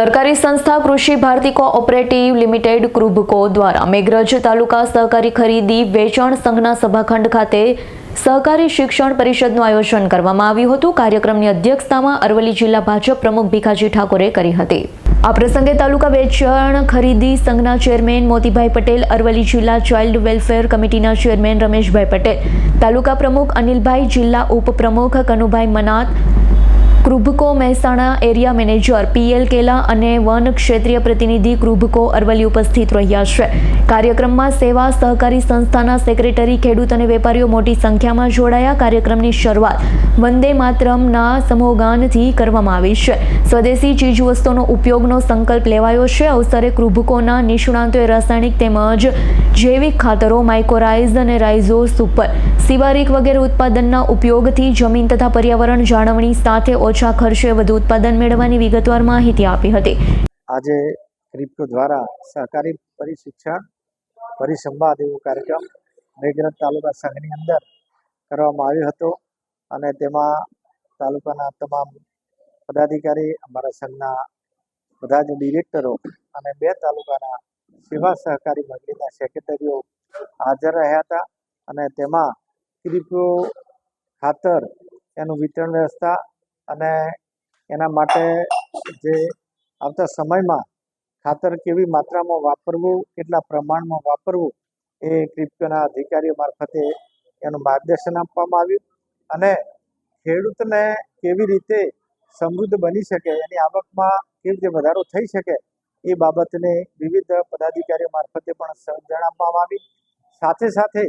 સરકારી સંસ્થા કૃષિ ભારતી કોઓપરેટિવ લિમિટેડ ક્રુભકો દ્વારા મેઘરજ તાલુકા સહકારી ખરીદી વેચાણ સંઘના સભાખંડ ખાતે સહકારી શિક્ષણ પરિષદનું આયોજન કરવામાં આવ્યું હતું. કાર્યક્રમની અધ્યક્ષતામાં અરવલ્લી જિલ્લા ભાજપ પ્રમુખ ભીખાજી ઠાકોરે કરી હતી. આ પ્રસંગે તાલુકા વેચાણ ખરીદી સંઘના ચેરમેન મોતીભાઈ પટેલ, અરવલ્લી જિલ્લા ચાઇલ્ડ વેલફેર કમિટીના ચેરમેન રમેશભાઈ પટેલ, તાલુકા પ્રમુખ અનિલભાઈ, જિલ્લા ઉપપ્રમુખ Kanubhai Manat KRIBHCO Mehsana area manager PL Kela અને વન ક્ષેત્રીય પ્રતિનિધિ કૃભકો અરવલ્લી ઉપસ્થિત રહ્યા છે. કાર્યક્રમમાં સેવા સહકારી સંસ્થાના સેક્રેટરી, ખેડૂત અને વેપારીઓ મોટી સંખ્યામાં જોડાયા. કાર્યક્રમની શરૂઆત વંદે માતરમના સમૂહગાનથી કરવામાં આવી છે. સ્વદેશી ચીજવસ્તુનો ઉપયોગનો સંકલ્પ લેવાયો છે. અવસરે કૃભકોના નિષ્ણાંતોએ રાસાયણિક તેમજ જૈવિક ખાતરો માઇકોરાઇઝ અને રાઇઝો સુપર સિવારિક વગેરે ઉત્પાદનના ઉપયોગથી જમીન તથા પર્યાવરણ જાળવણી સાથે ઓછા ખર્ચે વધુ ઉત્પાદન મેળવવાની વિગતવાર માહિતી આપી હતી. આજે ક્રિપ્ટો દ્વારા સહકારી પરિશિક્ષણ, પરિસંવાદ એવો કાર્યક્રમ મેઘરજ તાલુકા સંઘની અંદર કરવામાં આવ્યો હતો અને તેમાં તાલુકાના તમામ પદાધિકારી, અમારા સંઘના બધા જ ડિરેક્ટરો અને બે તાલુકાના સેવા સહકારી મંડળીના સેક્રેટરીઓ હાજર રહ્યા હતા અને તેમાં ક્રિપ્ટો ખાતર, એનું વિતરણ વ્યવસ્થા અને એના માટે જે આવતા સમયમાં ખાતર કેવી માત્રામાં વાપરવું, કેટલા પ્રમાણમાં વાપરવું, એ ક્રિપ્ટોના અધિકારીઓ મારફતે એનું માર્ગદર્શન આપવામાં આવ્યું અને ખેડૂતને કેવી રીતે સમૃદ્ધ બની શકે, એની આવકમાં કેવી રીતે વધારો થઈ શકે, એ બાબતને વિવિધ પદાધિકારીઓ મારફતે પણ સમજણ આપવામાં આવી. સાથે સાથે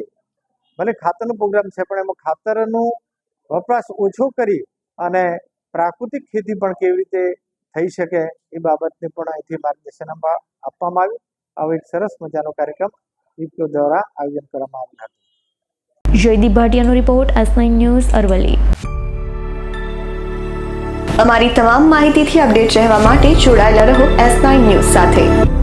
ભલે ખાતરનો પ્રોગ્રામ છે, પણ એમાં ખાતરનું વપરાશ ઓછો કરી અને પ્રાકૃતિક ખેતી પણ કેવી રીતે થઈ શકે એ બાબતને પણ અહીંથી માર્ગદર્શન આપવા- આપવામાં આવ્યું. આવો એક સરસ મજાનો કાર્યક્રમ વિપ્રો દ્વારા આયોજન કરવામાં આવ્યું હતું. જયદીપ ભાટિયાનો રિપોર્ટ એસ ન્યૂઝ અરવલ્લી. અમારી તમામ માહિતીથી અપડેટ રહેવા માટે જોડાયેલા રહો એસ ન્યૂઝ સાથે.